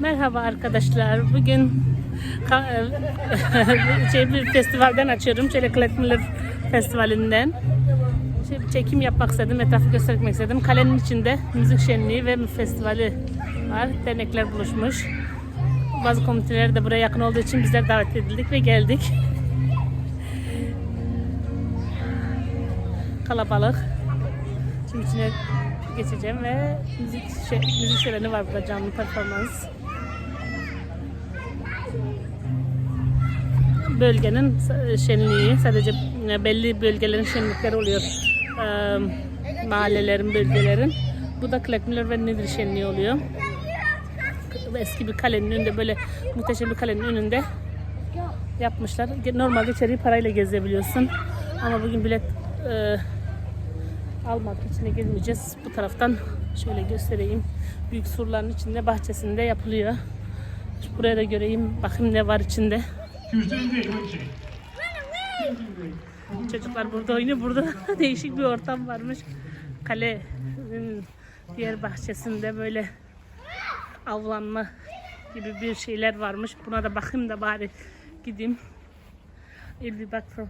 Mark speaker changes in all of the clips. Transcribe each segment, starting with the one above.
Speaker 1: Merhaba arkadaşlar. Bugün şey bir festivalden açıyorum. Şöyle Clark Miller Festivali'nden. Şey, çekim yapmak istedim, etrafı göstermek istedim. Kalenin içinde müzik şenliği ve festivali var. Dernekler buluşmuş. Bazı komiteler de buraya yakın olduğu için bizler davet edildik ve geldik. Kalabalık. Şimdi içine geçeceğim ve müzik şey, müzik şöleni var burada canlı performans. Bölgenin şenliği sadece belli bölgelerin şenlikleri oluyor. Ee, mahallelerin, bölgelerin. Bu da Clark Miller ve Nedir şenliği oluyor. Eski bir kalenin önünde böyle muhteşem bir kalenin önünde yapmışlar. Normalde içeriği parayla gezebiliyorsun. Ama bugün bilet e, almadık içine girmeyeceğiz. Bu taraftan şöyle göstereyim. Büyük surların içinde bahçesinde yapılıyor. Buraya da göreyim. Bakayım ne var içinde. Çocuklar burada oynuyor. Burada değişik bir ortam varmış. Kalenin diğer bahçesinde böyle avlanma gibi bir şeyler varmış. Buna da bakayım da bari gideyim. I'll be back from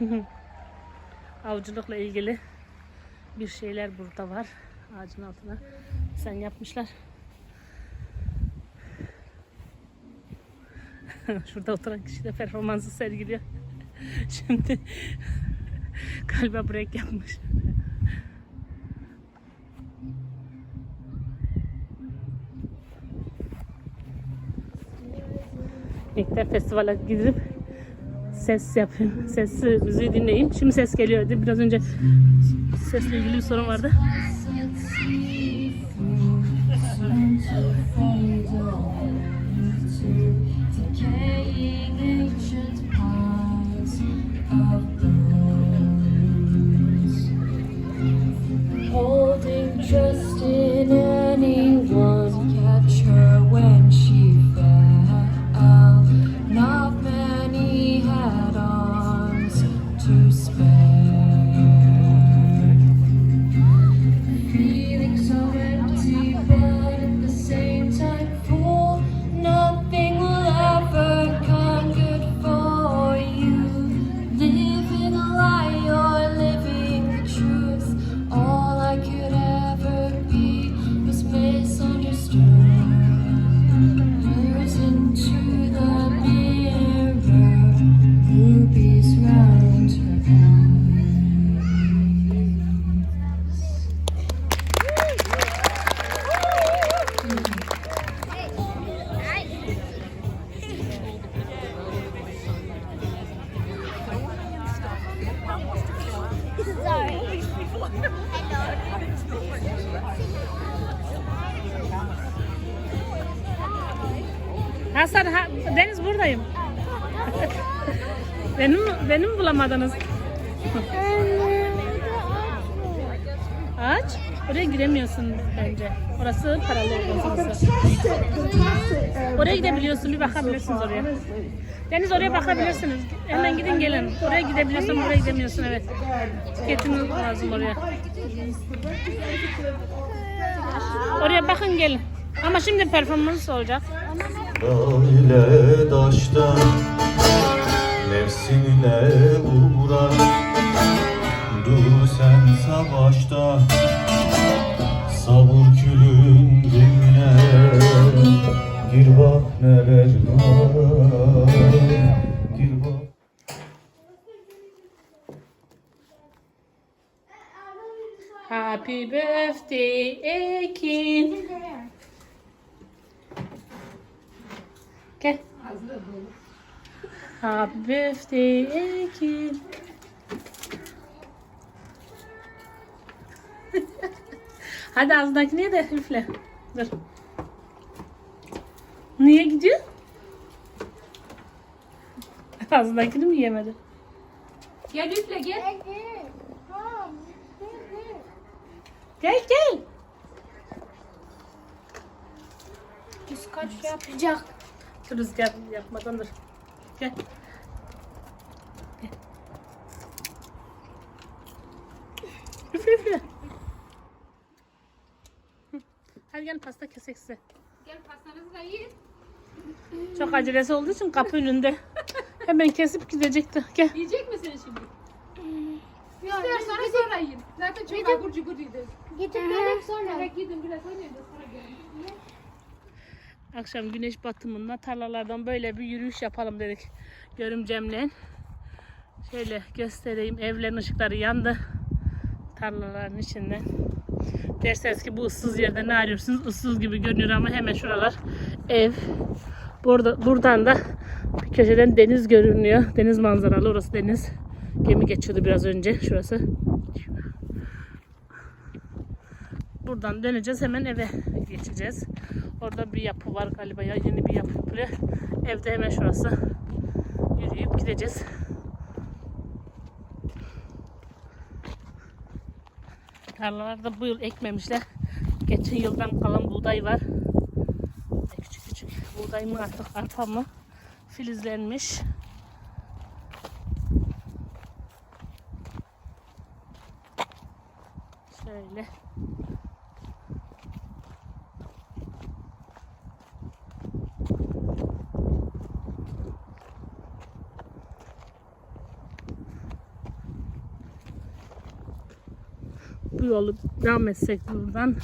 Speaker 1: avcılıkla ilgili bir şeyler burada var. Ağacın altına sen yapmışlar. Şurada oturan kişi de performansı sergiliyor. Şimdi galiba break yapmış. Miktar festivale gidip ses yapayım. Ses müziği dinleyeyim. Şimdi ses geliyordu. Biraz önce sesle ilgili bir sorun vardı. Hasan, ha, Deniz buradayım. benim benim bulamadınız. Aç. Oraya giremiyorsun bence. Orası paralı odası. Oraya gidebiliyorsun, bir bakabilirsiniz oraya. Deniz oraya bakabilirsiniz. Hemen gidin gelin. Oraya gidebiliyorsun, oraya gidemiyorsun evet. Tiketin lazım oraya. Oraya bakın gelin. Ama şimdi performans olacak.
Speaker 2: Dağ ile taşta Nefsinle uğraş Dur sen savaşta Savur külün dibine Gir bak neler var Gir bak.
Speaker 1: Happy birthday Ekin. Happy birthday Ekin. Hadi ağzındakini de üfle. Dur. Niye gidiyor? Ağzındakini mi yemedi? Gel üfle gel. Gel gel.
Speaker 3: Üst kaç yapacak.
Speaker 1: Dur rüzgar yapmadan dur. Gel. Gel. Üfle üfle. Hadi gel pasta kesek size.
Speaker 4: Gel pastanızı da yiyin.
Speaker 1: Çok acelesi olduğu için kapı önünde. Hemen kesip gidecekti. Gel.
Speaker 4: Yiyecek misin şimdi? İster sonra sonra yiyin. Zaten çok abur cubur yediniz.
Speaker 3: Gidip gelip sonra.
Speaker 4: Evet gidin biraz gelin.
Speaker 1: Akşam güneş batımında tarlalardan böyle bir yürüyüş yapalım dedik. Görümcemle. Şöyle göstereyim. Evlerin ışıkları yandı. Tarlaların içinden. Derseniz ki bu ıssız yerde ne arıyorsunuz? Issız gibi görünüyor ama hemen şuralar ev. Burada, buradan da bir köşeden deniz görünüyor. Deniz manzaralı. Orası deniz. Gemi geçiyordu biraz önce. Şurası. Buradan döneceğiz. Hemen eve geçeceğiz. Orada bir yapı var galiba. Ya yeni bir yapı yapılıyor. Evde hemen şurası. Yürüyüp gideceğiz. Tarlalarda bu yıl ekmemişler. Geçen yıldan kalan buğday var. Küçük küçük buğday mı artık arpa mı? Filizlenmiş. Şöyle. Bu yolu devam etsek buradan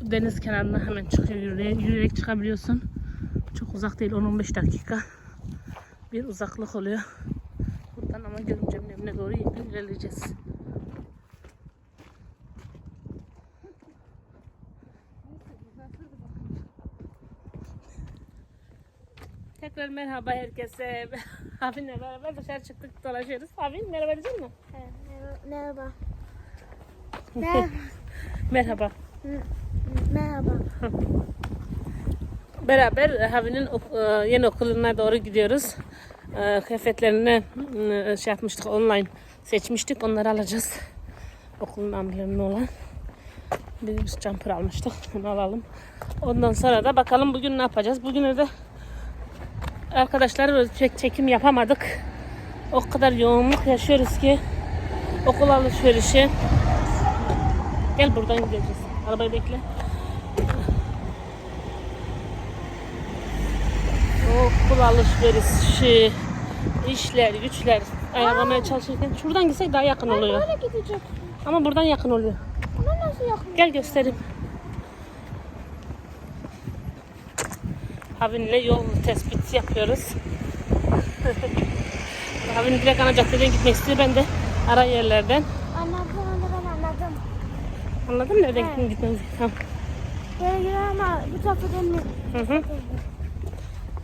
Speaker 1: deniz kenarına hemen çıkıyor yürüyerek, yürüyerek çıkabiliyorsun. Çok uzak değil 10-15 dakika bir uzaklık oluyor. Buradan ama görümcemin evine doğru ilerleyeceğiz. Tekrar merhaba herkese. Abi'yle beraber dışarı çıktık dolaşıyoruz. Abi merhaba diyecek mi?
Speaker 3: Merhaba.
Speaker 1: Merhaba.
Speaker 3: Merhaba.
Speaker 1: Beraber Havi'nin ok- e, yeni okuluna doğru gidiyoruz. E, Kıyafetlerini e, şey yapmıştık online seçmiştik. Onları alacağız. Okulun amblemli olan. Biz jumper almıştık. Onu alalım. Ondan sonra da bakalım bugün ne yapacağız. Bugün de arkadaşlar pek çekim yapamadık. O kadar yoğunluk yaşıyoruz ki okul alışverişi. Gel buradan gideceğiz. Arabayı bekle. Okul alışverişi, işler, güçler ayarlamaya çalışırken şuradan gitsek daha yakın oluyor.
Speaker 3: Nereye gidecek?
Speaker 1: Ama buradan yakın oluyor.
Speaker 3: Ama nasıl yakın?
Speaker 1: Gel göstereyim. Havinle yol tespiti yapıyoruz. Havin direkt ana caddeden gitmek istiyor. Ben de ara yerlerden.
Speaker 3: Anladım onu ben anladım.
Speaker 1: Anladın mı nereden
Speaker 3: Evet.
Speaker 1: gitmemizi? Tamam.
Speaker 3: Böyle gidiyor ama bu tarafa dönmüyor.
Speaker 1: Hı hı.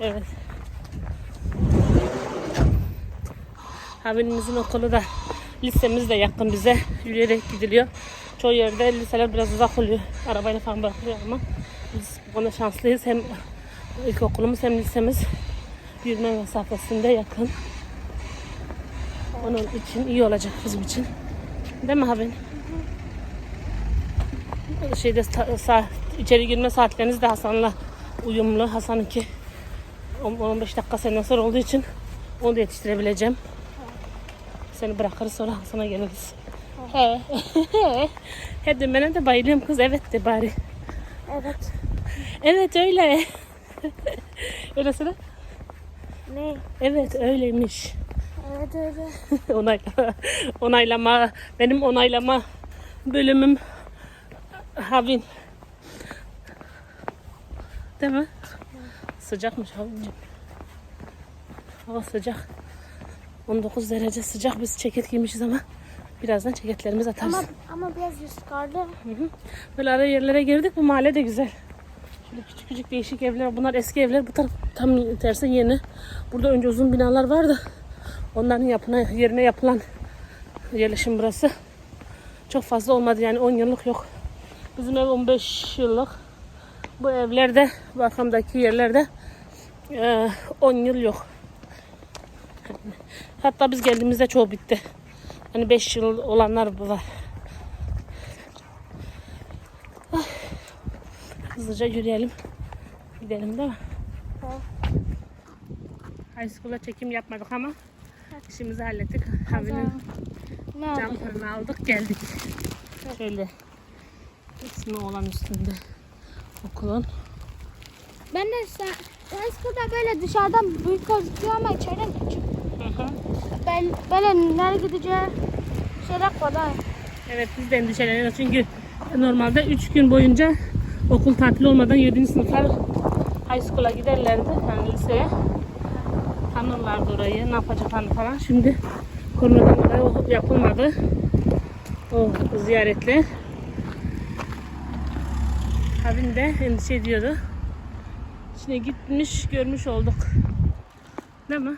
Speaker 1: Evet. Abimizin okulu da lisemiz de yakın bize. Yürüyerek gidiliyor. Çoğu yerde liseler biraz uzak oluyor. Arabayla falan bırakılıyor ama biz bu konuda şanslıyız. Hem ilkokulumuz hem lisemiz yürüme mesafesinde yakın. Onun için iyi olacak bizim için. Değil mi abin? Şeyde sa- saat, içeri girme saatleriniz de Hasan'la uyumlu. Hasan'ınki 10-15 dakika senden sonra olduğu için onu da yetiştirebileceğim. Seni bırakırız sonra Hasan'a geliriz. He. He de bayılıyorum kız. Evet de bari.
Speaker 3: Evet.
Speaker 1: Evet öyle. öyle söyle.
Speaker 3: Ne?
Speaker 1: Evet öyleymiş.
Speaker 3: Evet öyle.
Speaker 1: Onaylama. Onaylama. Benim onaylama bölümüm Havin. Değil mi? Sıcakmış Havincim. Hava sıcak. 19 derece sıcak. Biz ceket giymişiz ama birazdan ceketlerimizi atarız.
Speaker 3: Ama ama biraz.
Speaker 1: Hı hı. Böyle ara yerlere girdik. Bu mahalle de güzel. Şöyle küçük küçük değişik evler. Bunlar eski evler. Bu taraf tam tersi yeni. Burada önce uzun binalar vardı. Onların yapına, yerine yapılan yerleşim burası. Çok fazla olmadı yani 10 yıllık yok. Bizim ev 15 yıllık. Bu evlerde, bu arkamdaki yerlerde eee, 10 yıl yok. Hatta biz geldiğimizde çoğu bitti. Hani 5 yıl olanlar bu var. Hızlıca yürüyelim. Gidelim değil mi? High school'a çekim yapmadık ama işimizi hallettik. Havinin
Speaker 3: oldu?
Speaker 1: jumper'ını aldık geldik. Şöyle ismi olan üstünde. okulun.
Speaker 5: Ben de Eskiden böyle dışarıdan büyük gözüküyor ama içeriden küçük.
Speaker 1: Hı hı.
Speaker 5: Ben böyle nereye gideceği şeyler kolay.
Speaker 1: Evet biz de endişeleniyoruz çünkü normalde 3 gün boyunca okul tatil olmadan 7. sınıflar high school'a giderlerdi yani liseye. Tanırlardı orayı ne yapacaklarını falan. Şimdi koronadan dolayı yapılmadı. O ziyaretler. Abim de endişe ediyordu. Şimdi gitmiş görmüş olduk. Değil mi?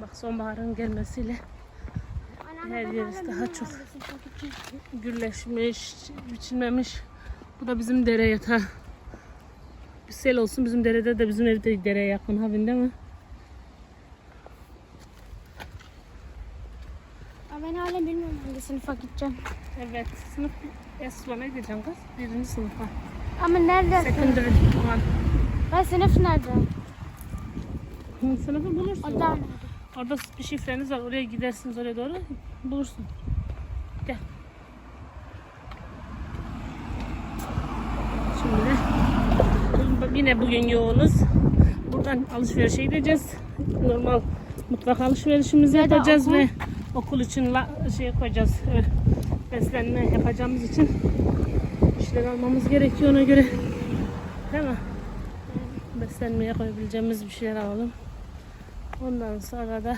Speaker 1: Bak sonbaharın gelmesiyle her yeri daha çok gürleşmiş, biçilmemiş. Bu da bizim dere yatağı. Bir sel olsun bizim derede de bizim evde dereye yakın havin değil mi?
Speaker 5: Ama ben hala bilmiyorum hangi sınıfa gideceğim.
Speaker 1: Evet. Sınıf Esra ne diyeceğim kız? Birinci sınıfa.
Speaker 5: Ama nerede?
Speaker 1: Secondary one.
Speaker 5: Ben sınıf nerede?
Speaker 1: Hı, Sınıfı bulursun.
Speaker 5: Orada.
Speaker 1: Orada bir şifreniz var. Oraya gidersiniz oraya doğru. Bulursun. Gel. Şimdi yine bugün yoğunuz. Buradan alışverişe gideceğiz. Normal mutfak alışverişimizi
Speaker 5: Ya da
Speaker 1: yapacağız
Speaker 5: okul.
Speaker 1: ve okul için la, şey koyacağız. Beslenme yapacağımız için işler almamız gerekiyor ona göre. Değil mi? Beslenmeye koyabileceğimiz bir şeyler alalım. Ondan sonra da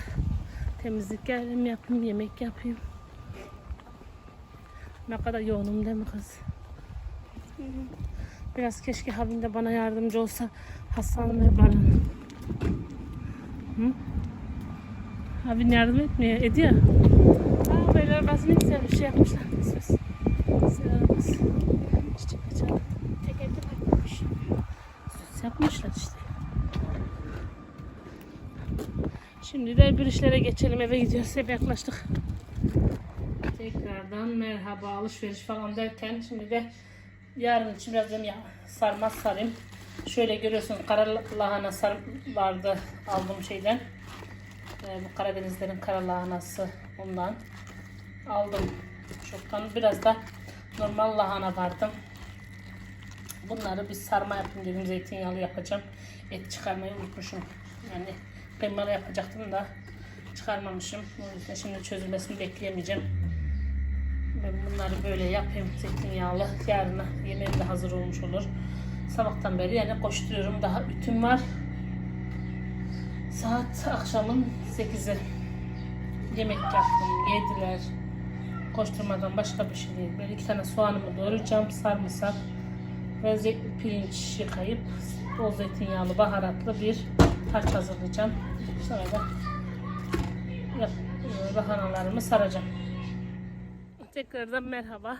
Speaker 1: temizlik geldim yapayım, yemek yapayım. Ne kadar yoğunum değil mi kız? Biraz keşke Havin de bana yardımcı olsa Hasan ve bana. Hı? Havin yardım etmiyor, ediyor. Aa, böyle arabası ne güzel bir şey yapmışlar. Söz. Arabası. Çiçek açalım.
Speaker 5: Tekerlekli bakmış.
Speaker 1: Süs yapmışlar işte. Şimdi de bir işlere geçelim eve gidiyoruz hep yaklaştık. Tekrardan merhaba alışveriş falan derken şimdi de yarın için biraz dedim ya sarma sarayım. Şöyle görüyorsunuz kara lahana sar vardı aldığım şeyden. Ee, bu Karadenizlerin kara lahanası ondan aldım. Çoktan biraz da normal lahana vardı. Bunları bir sarma yapayım dedim. Zeytinyağlı yapacağım. Et çıkarmayı unutmuşum. Yani kıymalı yapacaktım da çıkarmamışım. O yüzden şimdi çözülmesini bekleyemeyeceğim. Ben bunları böyle yapayım zeytinyağlı. Yarına yemeğim de hazır olmuş olur. Sabahtan beri yani koşturuyorum. Daha ütüm var. Saat akşamın 8'i. Yemek yaptım. Yediler. Koşturmadan başka bir şey değil. Böyle iki tane soğanımı doğrayacağım. Sarımsak ve pirinç yıkayıp bol zeytinyağlı baharatlı bir harç hazırlayacağım. Sonra da yap, e, lahanalarımı saracağım. Tekrardan merhaba.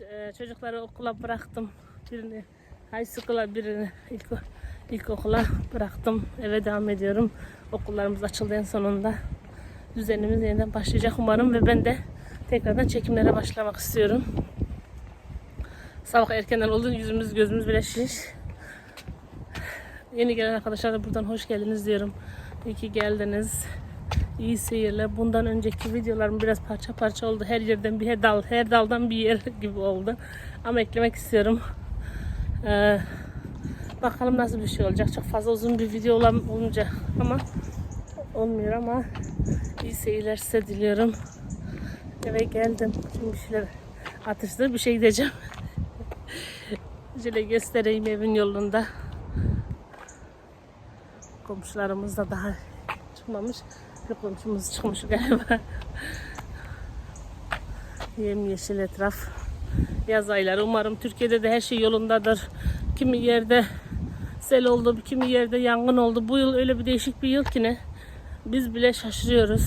Speaker 1: E, Çocukları okula bıraktım. Birini high school'a birini ilk, ilkokula bıraktım. Eve devam ediyorum. Okullarımız açıldı en sonunda. Düzenimiz yeniden başlayacak umarım ve ben de tekrardan çekimlere başlamak istiyorum. Sabah erkenden oldu yüzümüz gözümüz bile şiş. Yeni gelen arkadaşlar da buradan hoş geldiniz diyorum. İyi ki geldiniz. İyi seyirler. Bundan önceki videolarım biraz parça parça oldu. Her yerden bir dal, her daldan bir yer gibi oldu. Ama eklemek istiyorum. Ee, bakalım nasıl bir şey olacak. Çok fazla uzun bir video olunca ama olmuyor ama iyi seyirler size diliyorum. Eve geldim. Şimdi bir şeyler atıştır bir şey gideceğim. Şöyle göstereyim evin yolunda. Komşularımız da daha çıkmamış. Bir komşumuz çıkmış galiba. Yemyeşil etraf. Yaz ayları. Umarım Türkiye'de de her şey yolundadır. Kimi yerde sel oldu, kimi yerde yangın oldu. Bu yıl öyle bir değişik bir yıl ki ne. Biz bile şaşırıyoruz.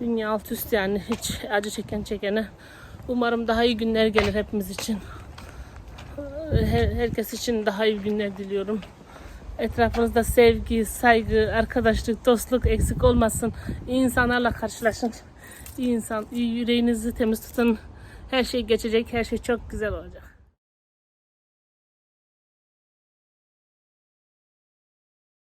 Speaker 1: Dünya alt üst yani hiç acı çeken çekene. Umarım daha iyi günler gelir hepimiz için. Her- herkes için daha iyi günler diliyorum. Etrafınızda sevgi, saygı, arkadaşlık, dostluk eksik olmasın. İyi insanlarla karşılaşın. İyi insan, iyi yüreğinizi temiz tutun. Her şey geçecek, her şey çok güzel olacak.